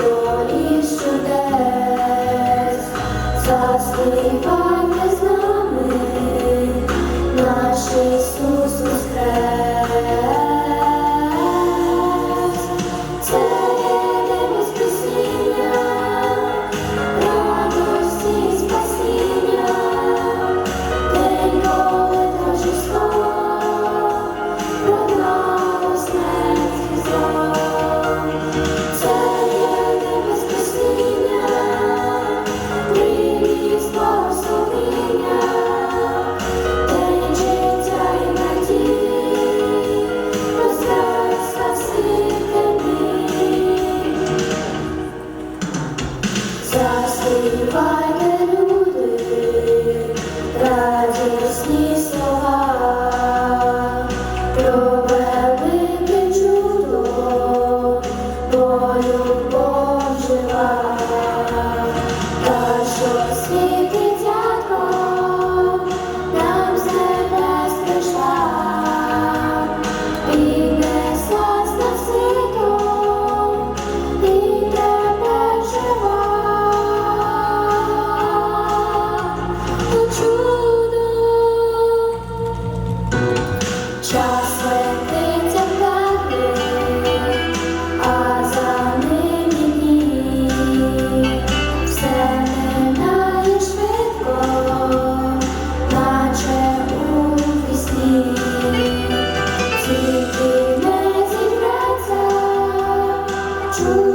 долі чудес, заспіває. Про велике чудо, бою. true.